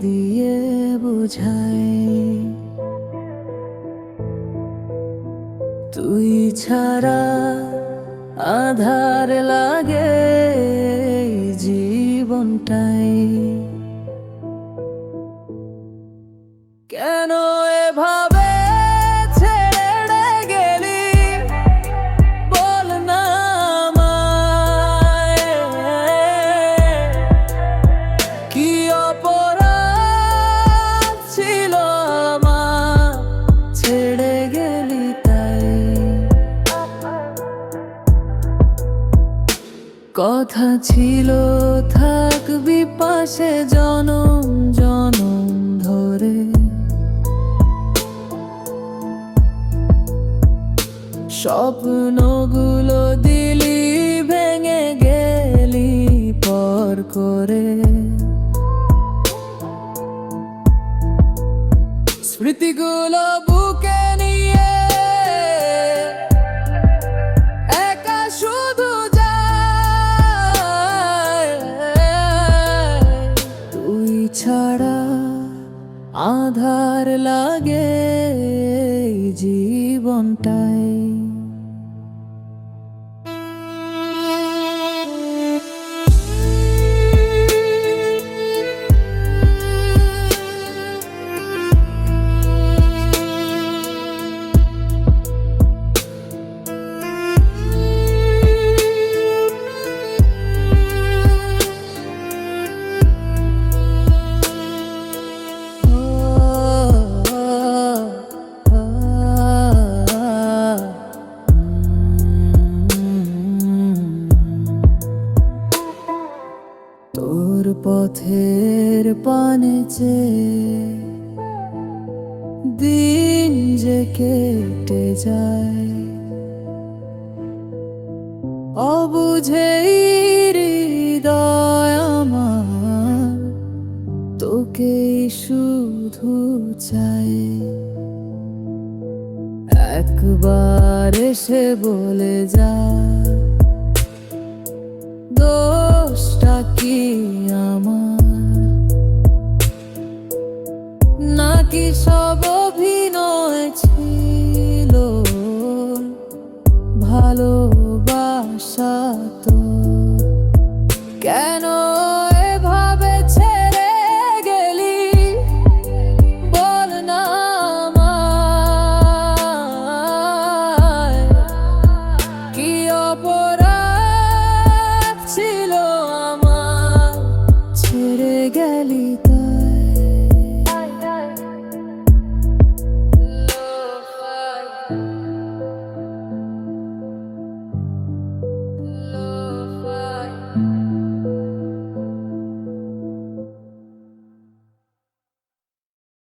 দিয়ে বুঝাই তুই ছাড়া আধার লাগে জীবনটাই। কেন এভাবে কথা ছিল, থাকবি পাশে জনম জনম ধরে। স্বপ্নগুলো দিলি, ভেঙে গেলি পর করে। স্মৃতিগুলো বুকে আধার লাগে এই তোর পথের পানে চেয়ে দিন যে কেটে যায়। আমার তোকে শুধু চাই একবার এসে বলে যা। বাকি সব অভিনয় ছিল? ভালোবাসা তো কেন এভাবে ছেড়ে গেলি? বল না কি অপরাধ ছিল আমার? ছেড়ে গেলি